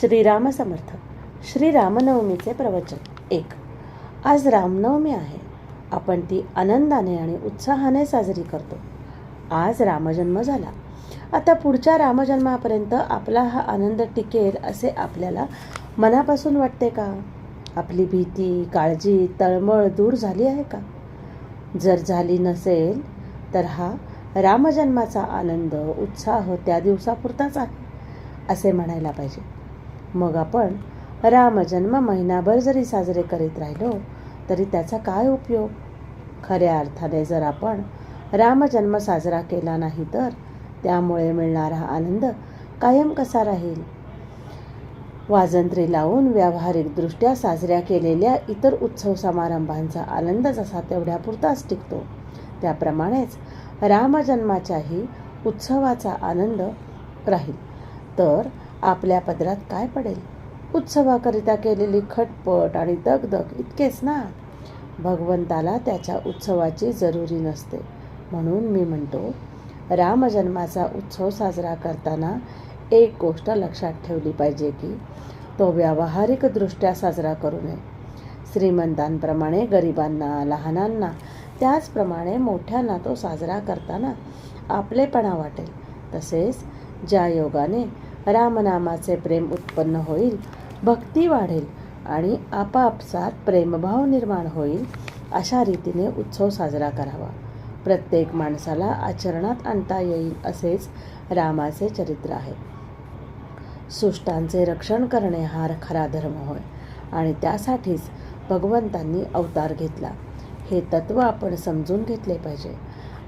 श्रीराम समर्थ श्री रामनवमीचे प्रवचन. एक. आज रामनवमी आहे. आपण ती आनंदाने आणि उत्साहाने साजरी करतो. आज रामजन्म झाला. आता पुढच्या रामजन्मापर्यंत आपला हा आनंद टिकेल असे आपल्याला मनापासून वाटते का? आपली भीती काळजी तळमळ दूर झाली आहे का? जर झाली नसेल तर हा रामजन्माचा आनंद उत्साह त्या दिवसापुरताच आहे असे म्हणायला पाहिजे. मग आपण रामजन्म महिनाभर जरी साजरे करीत राहिलो तरी त्याचा काय उपयोग? खऱ्या अर्थाने जर आपण रामजन्म साजरा केला नाही तर त्यामुळे मिळणारा आनंद कायम कसा राहील? वाजंत्री लावून व्यावहारिकदृष्ट्या साजऱ्या केलेल्या इतर उत्सव समारंभांचा आनंद जसा तेवढ्यापुरताच टिकतो त्याप्रमाणेच रामजन्माच्याही उत्सवाचा आनंद राहील. तर आपल्या पदरात काय पडेल? उत्सवाकरिता केलेली खटपट आणि दगदग इतकेच ना? भगवंताला त्याच्या उत्सवाची जरुरी नसते. म्हणून मी म्हणतो रामजन्माचा उत्सव साजरा करताना एक गोष्ट लक्षात ठेवली पाहिजे की तो व्यावहारिकदृष्ट्या साजरा करू नये. श्रीमंतांप्रमाणे गरिबांना लहानांना त्याचप्रमाणे मोठ्यांना तो साजरा करताना आपलेपणा वाटेल. तसेच ज्या योगाने रामनामाचे प्रेम उत्पन्न होईल भक्ती वाढेल आणि आपापसात प्रेमभाव निर्माण होईल अशा रीतीने उत्सव साजरा करावा. प्रत्येक माणसाला आचरणात आणता येईल असेच रामाचे चरित्र आहे. सुष्टांचे रक्षण करणे हा खरा धर्म होय आणि त्यासाठीच भगवंतांनी अवतार घेतला. हे तत्व आपण समजून घेतले पाहिजे.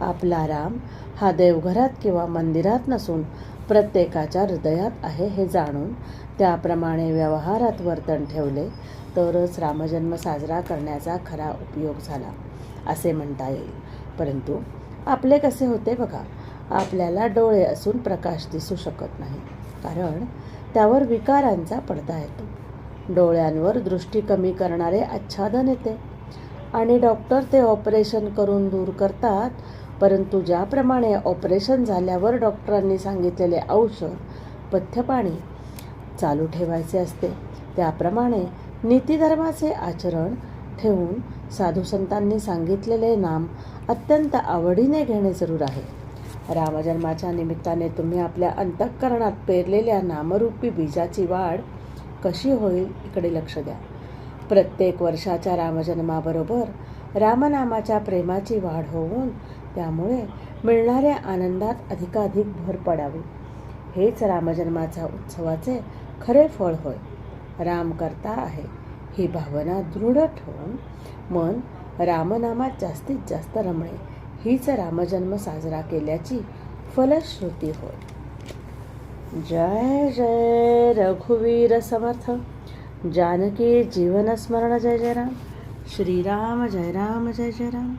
आपला राम हा देवघरात किंवा मंदिरात नसून प्रत्येकाच्या हृदयात आहे हे जाणून. त्याप्रमाणे व्यवहारात वर्तन ठेवले तरच रामजन्म साजरा करण्याचा खरा उपयोग झाला असे म्हणता येईल. परंतु आपले कसे होते बघा आपल्याला डोळे असून प्रकाश दिसू शकत नाही कारण त्यावर विकारांचा पडदा येतो. डोळ्यांवर दृष्टी कमी करणारे आच्छादन येते आणि डॉक्टर ते ऑपरेशन करून दूर करतात परंतु ज्याप्रमाणे ऑपरेशन झाल्यावर डॉक्टरांनी सांगितलेले औषध पथ्यपाणी चालू ठेवायचे असते त्याप्रमाणे नीतिधर्माचे आचरण ठेवून साधूसंतांनी सांगितलेले नाम अत्यंत आवडीने घेणे जरूर आहे. रामजन्माच्या निमित्ताने तुम्ही आपल्या अंतःकरणात पेरलेल्या नामरूपी बीजाची वाढ कशी होईल इकडे लक्ष द्या. प्रत्येक वर्षाच्या रामजन्माबरोबर रामनामाच्या प्रेमाची वाढ होऊन त्यामुळे मिळणाऱ्या आनंदात अधिकाधिक भर पडावी. हेच रामजन्माचा उत्सवाचे खरे फळ होय. राम करता आहे ही भावना दृढ ठेवून मन रामनामात जास्तीत जास्त रमणे हीच रामजन्म साजरा केल्याची फलश्रुती होय. जय जय रघुवीर समर्थ. जानकी जीवन स्मरण जय जय राम. श्रीराम जय राम जय जय राम.